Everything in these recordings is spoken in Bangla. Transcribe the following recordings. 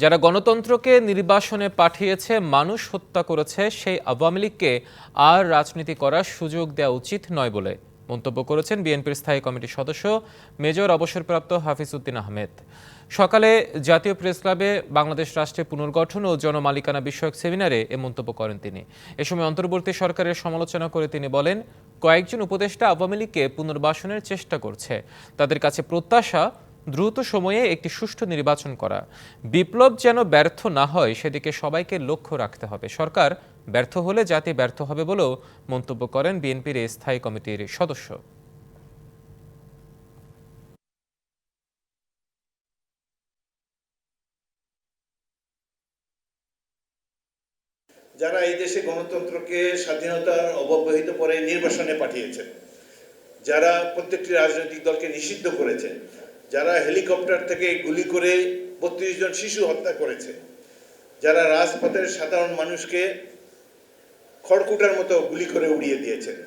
যারা গণতন্ত্রকে নির্বাসনে পাঠিয়েছে, মানুষ হত্যা করেছে, সেই আওয়ামী লীগকে আর রাজনীতি করার সুযোগ দেওয়া উচিত নয় বলে মন্তব্য করেছেন বিএনপির স্থায়ী কমিটির সদস্য মেজর অবসরপ্রাপ্ত হাফিজ উদ্দিন আহমেদ। সকালে জাতীয় প্রেস ক্লাবে বাংলাদেশ রাষ্ট্রের পুনর্গঠন ও জনমালিকানা বিষয়ক সেমিনারে এ মন্তব্য করেন তিনি। এ সময় অন্তর্বর্তী সরকারের সমালোচনা করে তিনি বলেন, কয়েকজন উপদেষ্টা আওয়ামী লীগকে পুনর্বাসনের চেষ্টা করছে। তাদের কাছে প্রত্যাশা দ্রুত সময়ে একটি সুষ্ঠু নির্বাচন করা। বিপ্লব যেন ব্যর্থ না হয়, সেদিকে সবাইকে লক্ষ্য রাখতে হবে। সরকার ব্যর্থ হলে জাতি ব্যর্থ হবে বলেও মন্তব্য করেন বিএনপির স্থায়ী কমিটির সদস্য। যারা এই দেশে গণতন্ত্রকে স্বাধীনতার অব্যবহিত পরে নির্বাসনে পাঠিয়েছেন যারা প্রত্যেকটি রাজনৈতিক দলকে নিষিদ্ধ করেছে যারা হেলিকপ্টার থেকে গুলি করে বত্রিশ জন শিশু হত্যা করেছে, যারা রাজপথের সাধারণ মানুষকে খড়কুটার মতো গুলি করে উড়িয়ে দিয়েছেন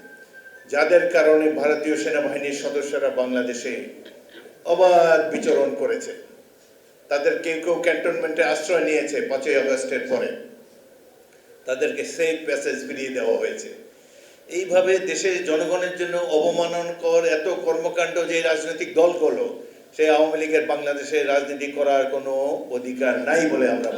যাদের কারণে ভারতীয় সেনাবাহিনীর সদস্যরা বাংলাদেশে অবাধ বিচরণ করেছে। তাদের কেউ কেউ ক্যান্টনমেন্টে আশ্রয় নিয়েছে পাঁচই আগস্টের পরে। তাদেরকে সেফ প্যাসেজ ফিরিয়ে দেওয়া হয়েছে। এইভাবে দেশের জনগণের জন্য অবমাননকর এত কর্মকাণ্ড যে রাজনৈতিক দলগুলো সেই আওয়ামী লীগের বাংলাদেশে রাজনীতি করার কোনো অধিকার নাই বলে আমরা।